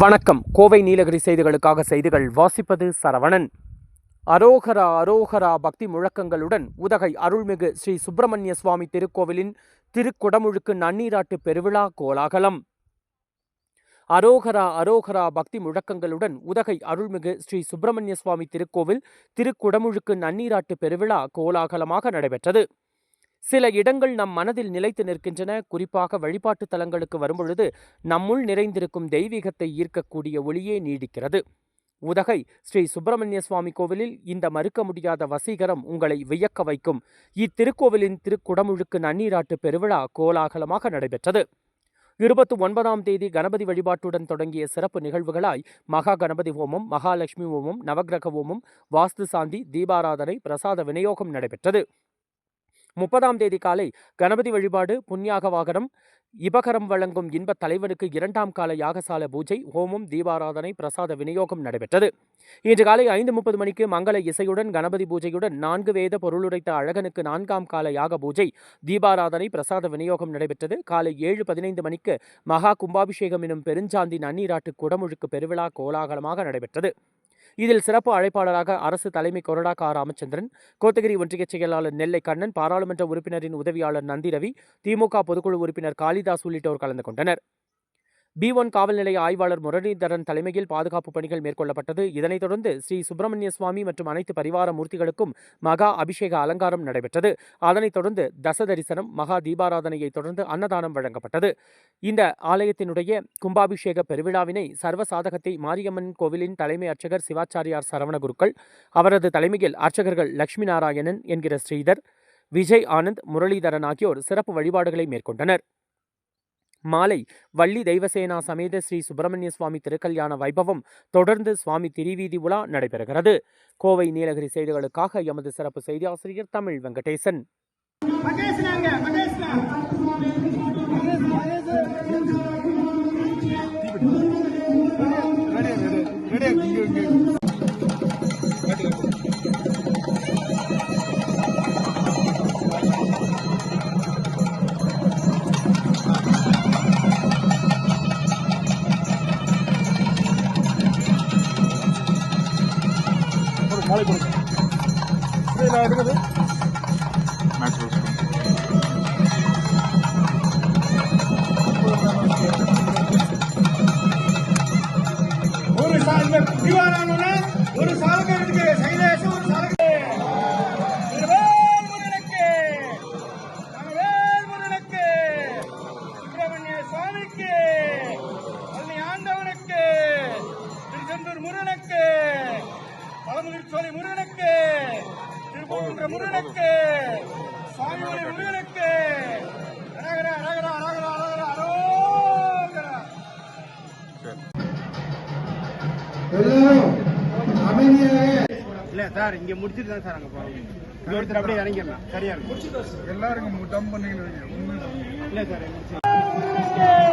வணக்கம். கோவை நீலகிரி செய்திகளுக்காக செய்திகள் வாசிப்பது சரவணன். அரோகரா அரோகரா பக்தி முழக்கங்களுடன் உதகை அருள்மிகு ஸ்ரீ சுப்பிரமணிய சுவாமி திருக்கோவிலின் திருக்குடமுழுக்கு நன்னீராட்டு பெருவிழா கோலாகலம். அரோகரா அரோகரா பக்தி முழக்கங்களுடன் உதகை அருள்மிகு ஸ்ரீ சுப்பிரமணிய சுவாமி திருக்கோவில் திருக்குடமுழுக்கு நன்னீராட்டு பெருவிழா கோலாகலமாக நடைபெற்றது. சில இடங்கள் நம் மனதில் நிலைத்து நிற்கின்றன. குறிப்பாக வழிபாட்டு தலங்களுக்கு வரும்பொழுது நம்முள் நிறைந்திருக்கும் தெய்வீகத்தை ஈர்க்கக்கூடிய ஒளியே நீடிக்கிறது. உதகை ஸ்ரீ சுப்பிரமணிய சுவாமி கோவிலில் இந்த மறுக்க முடியாத வசீகரம் உங்களை வியக்க வைக்கும். இத்திருக்கோவிலின் திருக்குடமுழுக்கு நன்னீராட்டு பெருவிழா கோலாகலமாக நடைபெற்றது. இருபத்தி ஒன்பதாம் தேதி கணபதி வழிபாட்டுடன் தொடங்கிய சிறப்பு நிகழ்வுகளாய் மகா கணபதி ஹோமம் மகாலட்சுமி ஹோமம் நவக்கிரக ஹோமம் வாஸ்து சாந்தி தீபாராதனை பிரசாத விநியோகம் நடைபெற்றது. முப்பதாம் தேதி காலை கணபதி வழிபாடு புண்ணியாக வாகனம் இபகரம் வழங்கும் இன்பத் தலைவனுக்கு இரண்டாம் கால யாகசால பூஜை ஹோமம் தீபாராதனை பிரசாத விநியோகம் நடைபெற்றது. இன்று காலை ஐந்து முப்பது மணிக்கு மங்கள இசையுடன் கணபதி பூஜையுடன் நான்கு வேத பொருளுரைத்த அழகனுக்கு நான்காம் கால யாக பூஜை தீபாராதனை பிரசாத விநியோகம் நடைபெற்றது. காலை ஏழு பதினைந்து மணிக்கு மகா கும்பாபிஷேகம் எனும் பெருஞ்சாந்தி நன்னீராட்டு குடமுழுக்கு பெருவிழா கோலாகலமாக நடைபெற்றது. இதில் சிறப்பு அழைப்பாளராக அரசு தலைமை கொறடா கா ராமச்சந்திரன் கோத்தகிரி ஒன்றிய செயலாளர் நெல்லை கண்ணன் பாராளுமன்ற உறுப்பினரின் உதவியாளர் நந்திரவி திமுக பொதுக்குழு உறுப்பினர் காளிதாஸ் உள்ளிட்டோர் கலந்து கொண்டனர். பி ஒன் காவல் நிலைய ஆய்வாளர் முரளிதரன் தலைமையில் பாதுகாப்பு பணிகள் மேற்கொள்ளப்பட்டது. இதனைத் தொடர்ந்து ஸ்ரீ சுப்பிரமணிய சுவாமி மற்றும் அனைத்து பரிவார மூர்த்திகளுக்கும் மகா அபிஷேக அலங்காரம் நடைபெற்றது. அதனைத் தொடர்ந்து தச தரிசனம் மகா தீபாராதனையை தொடர்ந்து அன்னதானம் வழங்கப்பட்டது. இந்த ஆலயத்தினுடைய கும்பாபிஷேக பெருவிழாவினை சர்வசாதகத்தை மாரியம்மன் கோவிலின் தலைமை அர்ச்சகர் சிவாச்சாரியார் சரவணகுருக்கள் அவரது தலைமையில் அர்ச்சகர்கள் லட்சுமி நாராயணன் என்கிற ஸ்ரீதர் விஜய் ஆனந்த் முரளிதரன் ஆகியோர் சிறப்பு வழிபாடுகளை மேற்கொண்டனர். மாலை வள்ளி தெய்வசேனா சமேத ஸ்ரீ சுப்பிரமணிய சுவாமி திருக்கல்யாண வைபவம் தொடர்ந்து சுவாமி திருவீதி உலா நடைபெறுகிறது கோவை நீலகிரி செய்திகளுக்காக எமது சிறப்பு செய்தி ஆசிரியர் தமிழ் வெங்கடேசன் மகேஷ்னாங்க மகேஷ்னா ஒரு சால் திவானான ஒரு சாலகம் இருக்கு சைலேஷ் ஒரு சாலகம் சுப்பிரமணிய சுவாமிக்கு திருப்பூன்ற முருகனுக்கு சுவாமிமலை முருகனுக்கு அரகரா அரகரா அரகரா. அரகரா அரோகரா இல்ல சார் இங்க முடிச்சிட்டு தான் சார் அங்க போறோம். ஒருத்தர் அப்படியே இறங்கிடலாம். சரியா இருக்கும். எல்லாரும் டம் பண்ணிக்கணும் இல்ல சார்